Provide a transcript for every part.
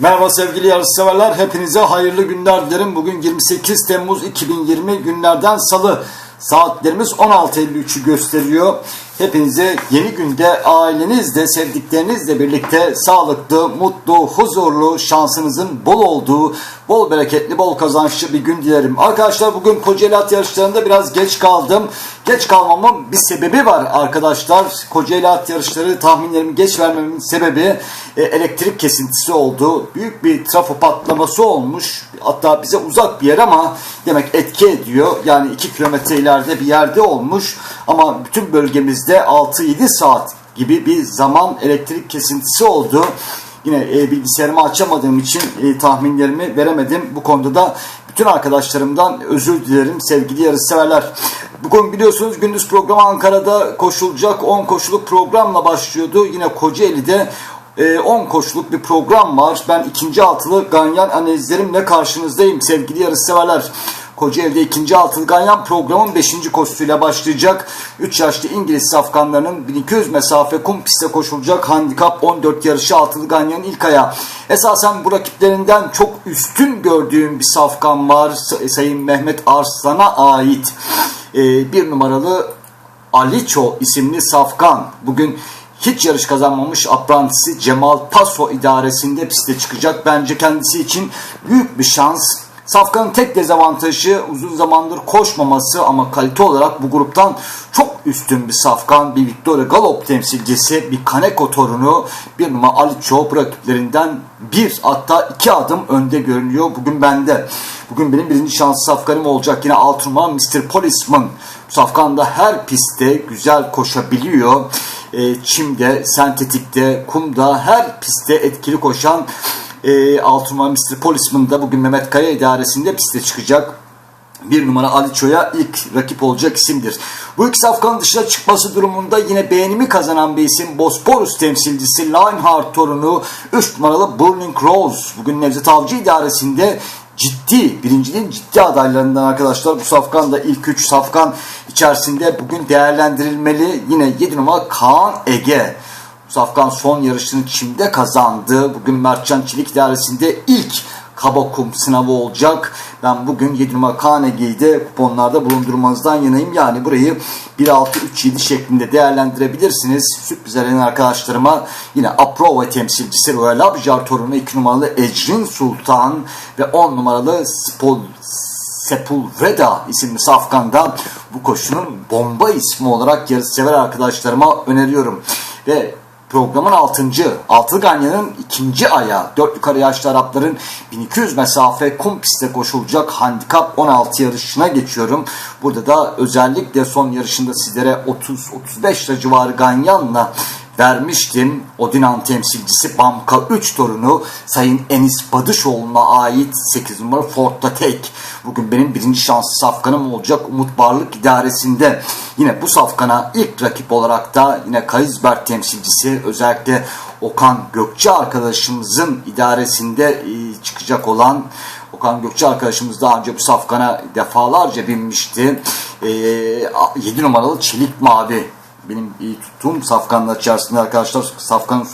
Merhaba sevgili yarışseverler. Hepinize hayırlı günler dilerim. Bugün 28 Temmuz 2020 günlerden salı. Saatlerimiz 16.53'ü gösteriyor. Hepinize yeni günde ailenizle, sevdiklerinizle birlikte sağlıklı, mutlu, huzurlu, şansınızın bol olduğu, bol bereketli, bol kazançlı bir gün dilerim. Arkadaşlar bugün Kocaeli at yarışlarında biraz geç kaldım. Geç kalmamın bir sebebi var arkadaşlar. Kocaeli at yarışları tahminlerimi geç vermemin sebebi e, elektrik kesintisi oldu. Büyük bir trafo patlaması olmuş. Hatta bize uzak bir yer ama demek etki ediyor. Yani 2 kilometre ileride bir yerde olmuş. Ama bütün bölgemizde 6-7 saat gibi bir zaman elektrik kesintisi oldu. Yine e, bilgisayarımı açamadığım için e, tahminlerimi veremedim. Bu konuda da bütün arkadaşlarımdan özür dilerim sevgili yarışseverler. Bugün biliyorsunuz gündüz programı Ankara'da koşulacak 10 koşuluk programla başlıyordu. Yine Kocaeli'de 10 koşuluk bir program var. Ben ikinci altılı ganyan analizlerimle karşınızdayım sevgili yarışseverler. Kocaeli'de ikinci altılı ganyan programın 5. koşusuyla başlayacak. 3 yaşlı İngiliz safkanlarının 1200 mesafe kum pistte koşulacak handikap 14 yarışı altılı ganyanın ilk ayağı. Esasen bu rakiplerinden çok üstün gördüğüm bir safkan var. Sayın Mehmet Arslan'a ait. Ee, bir numaralı Aliço isimli safkan. Bugün hiç yarış kazanmamış aprantisi Cemal Paso idaresinde piste çıkacak. Bence kendisi için büyük bir şans. Safkan'ın tek dezavantajı uzun zamandır koşmaması ama kalite olarak bu gruptan çok üstün bir Safkan, bir Victoria Galop temsilcisi, bir Kaneko torunu, bir numara Ali Çoğup rakiplerinden bir hatta iki adım önde görünüyor bugün bende. Bugün benim birinci şans Safkan'ım olacak yine alt numara Mr. Policeman. Safkan da her pistte güzel koşabiliyor. E, çimde, sentetikte, kumda her pistte etkili koşan e, 6 numara Mr. Policeman da bugün Mehmet Kaya idaresinde piste çıkacak. Bir numara Aliço'ya ilk rakip olacak isimdir. Bu iki safkanın dışına çıkması durumunda yine beğenimi kazanan bir isim Bosporus temsilcisi Lionheart torunu 3 numaralı Burning Rose. Bugün Nevzat Avcı idaresinde ciddi, birinciliğin ciddi adaylarından arkadaşlar. Bu safkan da ilk 3 safkan içerisinde bugün değerlendirilmeli. Yine 7 numara Kaan Ege. Safkan son yarışını Çim'de kazandı. Bugün Mertcan Çelik idaresinde ilk Kabakum sınavı olacak. Ben bugün 7 numara Kanegi'yi de kuponlarda bulundurmanızdan yanayım. Yani burayı 1-6-3-7 şeklinde değerlendirebilirsiniz. Sürpriz eden arkadaşlarıma yine Aprova temsilcisi Royal Abjar torunu 2 numaralı Ecrin Sultan ve 10 numaralı Spol Sepulveda isimli safkandan bu koşunun bomba ismi olarak yarış sever arkadaşlarıma öneriyorum. Ve programın 6. Altı Ganyan'ın ikinci ayağı 4 yukarı yaşlı Arapların 1200 mesafe kum pistte koşulacak handikap 16 yarışına geçiyorum. Burada da özellikle son yarışında sizlere 30-35 civarı Ganyan'la vermiştim. Odinan temsilcisi Bamka 3 torunu Sayın Enis Badışoğlu'na ait 8 numara Ford'da tek. Bugün benim birinci şanslı safkanım olacak Umut Barlık idaresinde. Yine bu safkana ilk rakip olarak da yine Kayızberk temsilcisi özellikle Okan Gökçe arkadaşımızın idaresinde e, çıkacak olan Okan Gökçe arkadaşımız daha önce bu safkana defalarca binmişti. E, 7 numaralı Çelik Mavi benim iyi tuttuğum safkanlar içerisinde arkadaşlar safkanın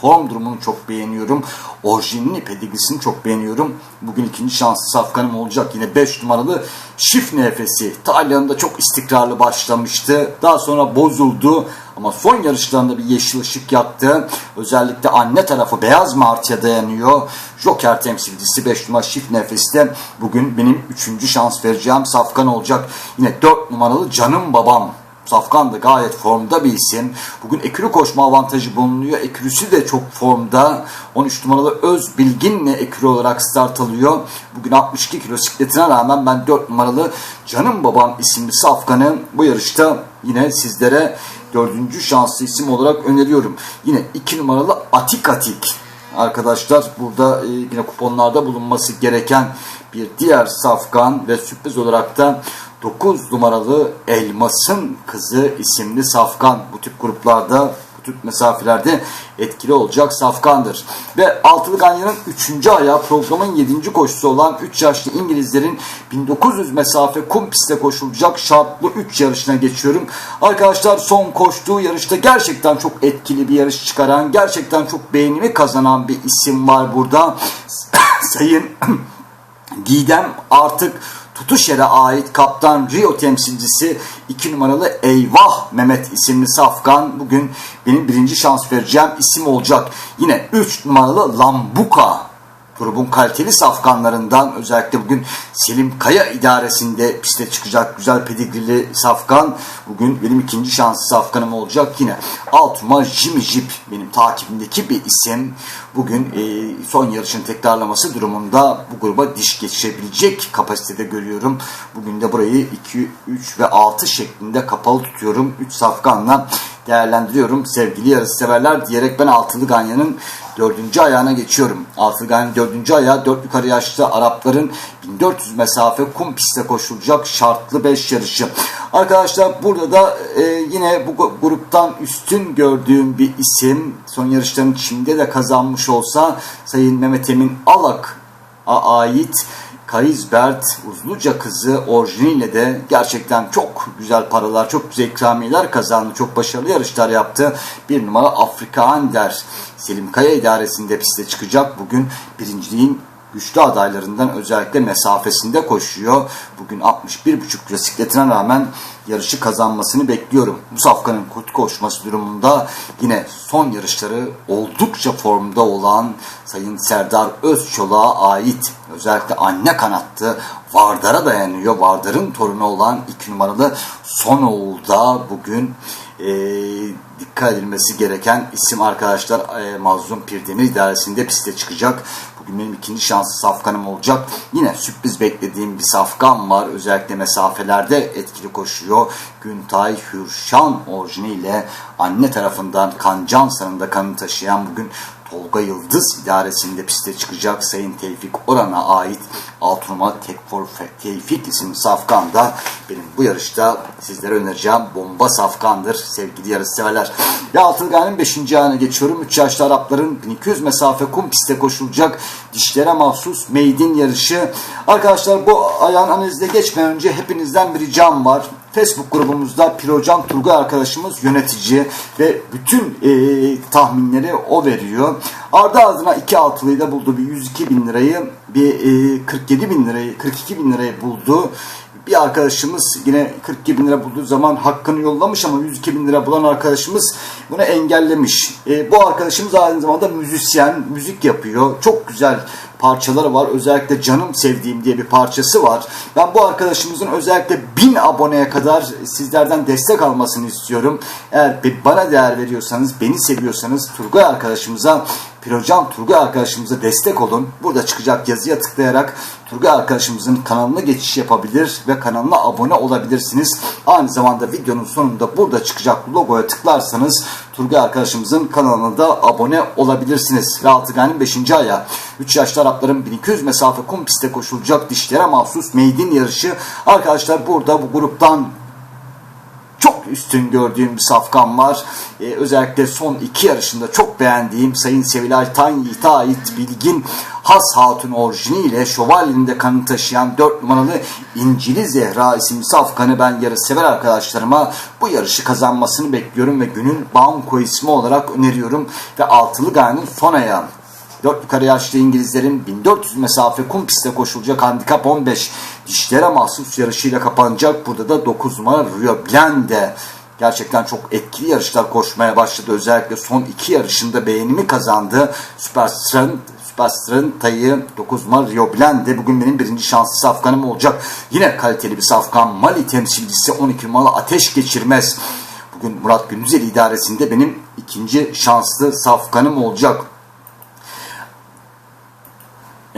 form durumunu çok beğeniyorum. Orijinini, pedigrisini çok beğeniyorum. Bugün ikinci şanslı safkanım olacak. Yine 5 numaralı Şif Nefesi. Tayland'da çok istikrarlı başlamıştı. Daha sonra bozuldu. Ama son yarışlarında bir yeşil ışık yaktı. Özellikle anne tarafı Beyaz Martı'ya dayanıyor. Joker temsilcisi 5 numara Şif Nefes'te bugün benim 3. şans vereceğim safkan olacak. Yine 4 numaralı Canım Babam Safkan da gayet formda bir isim. Bugün ekürü koşma avantajı bulunuyor. Ekürüsü de çok formda. 13 numaralı Öz Bilgin'le ekürü olarak start alıyor. Bugün 62 kilo sikletine rağmen ben 4 numaralı Canım Babam isimli Safkan'ı bu yarışta yine sizlere dördüncü şanslı isim olarak öneriyorum. Yine 2 numaralı Atik Atik. Arkadaşlar burada yine kuponlarda bulunması gereken bir diğer safkan ve sürpriz olarak da 9 numaralı Elmas'ın Kızı isimli safkan bu tip gruplarda bu tut mesafelerde etkili olacak safkandır. Ve altılı ganyanın 3. ayağı programın 7. koşusu olan 3 yaşlı İngilizlerin 1900 mesafe kum pistte koşulacak şartlı 3 yarışına geçiyorum. Arkadaşlar son koştuğu yarışta gerçekten çok etkili bir yarış çıkaran, gerçekten çok beğenimi kazanan bir isim var burada. Sayın Didem artık Tutuşer'e ait Kaptan Rio temsilcisi 2 numaralı Eyvah Mehmet isimli safkan bugün benim birinci şans vereceğim isim olacak. Yine 3 numaralı Lambuka grubun kaliteli safkanlarından özellikle bugün Selim Kaya idaresinde piste çıkacak güzel pedigrili safkan. Bugün benim ikinci şanslı safkanım olacak. Yine Altuma Jimmy Jip benim takibimdeki bir isim. Bugün e, son yarışın tekrarlaması durumunda bu gruba diş geçirebilecek kapasitede görüyorum. Bugün de burayı 2, 3 ve 6 şeklinde kapalı tutuyorum. 3 safkanla değerlendiriyorum. Sevgili yarış severler diyerek ben Altılı Ganyan'ın dördüncü ayağına geçiyorum. Altılı Ganyan'ın dördüncü ayağı dört yukarı yaşlı Arapların 1400 mesafe kum pistte koşulacak şartlı 5 yarışı. Arkadaşlar burada da e, yine bu gruptan üstün gördüğüm bir isim son yarışların içinde de kazanmış olsa Sayın Mehmet Emin Alak'a ait Karizbert Uzluca kızı orijiniyle de gerçekten çok güzel paralar, çok güzel ikramiyeler kazandı. Çok başarılı yarışlar yaptı. Bir numara Afrika Ander Selim Kaya idaresinde piste çıkacak. Bugün birinciliğin güçlü adaylarından özellikle mesafesinde koşuyor. Bugün 61.5 bisikletine rağmen yarışı kazanmasını bekliyorum. Bu safkanın kurt koşması durumunda yine son yarışları oldukça formda olan Sayın Serdar Özçolak'a ait özellikle anne kanattı Vardar'a dayanıyor. Vardar'ın torunu olan 2 numaralı Sonoğul'da bugün e, dikkat edilmesi gereken isim arkadaşlar e, Mazlum Pirdemir idaresinde piste çıkacak. Bugün benim ikinci şanslı safkanım olacak. Yine sürpriz beklediğim bir safkan var. Özellikle mesafelerde etkili koşuyor. Güntay Hürşan orijiniyle anne tarafından Kancan sanında kanı taşıyan bugün Tolga Yıldız idaresinde piste çıkacak Sayın Tevfik Oran'a ait alt numara Tekfor Tevfik isimli safkan da benim bu yarışta sizlere önereceğim bomba safkandır sevgili yarış severler. Ve Altılgan'ın 5. ayağına geçiyorum. 3 yaşlı Arapların 1200 mesafe kum piste koşulacak dişlere mahsus meydin yarışı. Arkadaşlar bu ayağın analizine geçmeden önce hepinizden bir ricam var. Facebook grubumuzda Pirocan Turgay arkadaşımız yönetici ve bütün e, tahminleri o veriyor. Ardı ardına iki altılıyı da buldu. Bir 102 bin lirayı bir e, 47 bin lirayı 42 bin lirayı buldu. Bir arkadaşımız yine 42 bin lira bulduğu zaman hakkını yollamış ama 102 bin lira bulan arkadaşımız bunu engellemiş. E, bu arkadaşımız aynı zamanda müzisyen, müzik yapıyor. Çok güzel parçaları var. Özellikle Canım Sevdiğim diye bir parçası var. Ben bu arkadaşımızın özellikle 1000 aboneye kadar sizlerden destek almasını istiyorum. Eğer bana değer veriyorsanız, beni seviyorsanız Turgay arkadaşımıza Pirocan Turgay arkadaşımıza destek olun. Burada çıkacak yazıya tıklayarak Turgay arkadaşımızın kanalına geçiş yapabilir ve kanalına abone olabilirsiniz. Aynı zamanda videonun sonunda burada çıkacak logoya tıklarsanız Turgay arkadaşımızın kanalına da abone olabilirsiniz. Ve Altıgan'ın 5. ayağı 3 yaşlı Arapların 1200 mesafe kum pistte koşulacak dişlere mahsus meydin yarışı. Arkadaşlar burada bu gruptan çok üstün gördüğüm bir safkan var. Ee, özellikle son iki yarışında çok beğendiğim Sayın Sevilay Tanyit'e ait bilgin Has Hatun orijiniyle şövalyende kanı taşıyan 4 numaralı İncili Zehra isimli safkanı ben yarı sever arkadaşlarıma bu yarışı kazanmasını bekliyorum ve günün banko ismi olarak öneriyorum ve altılı gayanın son ayağı. 4 yukarı yaşlı İngilizlerin 1400 mesafe kum pistte koşulacak handikap 15 dişlere mahsus yarışıyla kapanacak. Burada da 9 numara Rio Blende gerçekten çok etkili yarışlar koşmaya başladı. Özellikle son iki yarışında beğenimi kazandı. Super Strength Superstra'nın tayı 9 numara Rio Blende bugün benim birinci şanslı safkanım olacak. Yine kaliteli bir safkan. Mali temsilcisi 12 numaralı Ateş Geçirmez. Bugün Murat Gündüzel idaresinde benim ikinci şanslı safkanım olacak.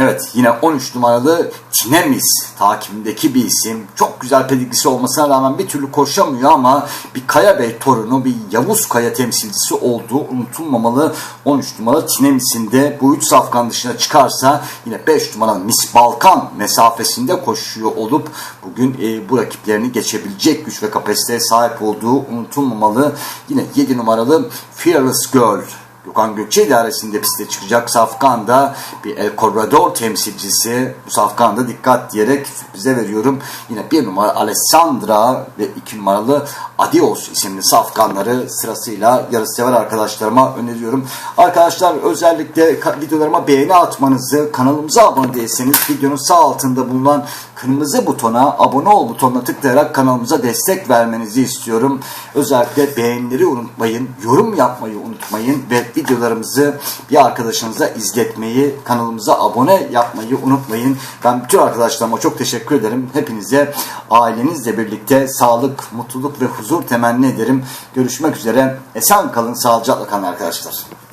Evet yine 13 numaralı Tinemis takibindeki bir isim. Çok güzel pedigrisi olmasına rağmen bir türlü koşamıyor ama bir Kaya Bey torunu, bir Yavuz Kaya temsilcisi olduğu unutulmamalı. 13 numaralı Tinemis'in de bu 3 safkan dışına çıkarsa yine 5 numaralı Miss Balkan mesafesinde koşuyor olup bugün e, bu rakiplerini geçebilecek güç ve kapasiteye sahip olduğu unutulmamalı. Yine 7 numaralı Fearless Girl Gökhan Gökçe idaresinde piste çıkacak Safkan'da bir El Corredor temsilcisi. Bu Safkan'da dikkat diyerek sürprize veriyorum. Yine bir numara Alessandra ve iki numaralı Adios isimli Safkanları sırasıyla yarışsever arkadaşlarıma öneriyorum. Arkadaşlar özellikle videolarıma beğeni atmanızı, kanalımıza abone değilseniz videonun sağ altında bulunan kırmızı butona abone ol butonuna tıklayarak kanalımıza destek vermenizi istiyorum. Özellikle beğenileri unutmayın, yorum yapmayı unutmayın ve videolarımızı bir arkadaşınıza izletmeyi, kanalımıza abone yapmayı unutmayın. Ben bütün arkadaşlarıma çok teşekkür ederim. Hepinize ailenizle birlikte sağlık, mutluluk ve huzur temenni ederim. Görüşmek üzere. Esen kalın, sağlıcakla kalın arkadaşlar.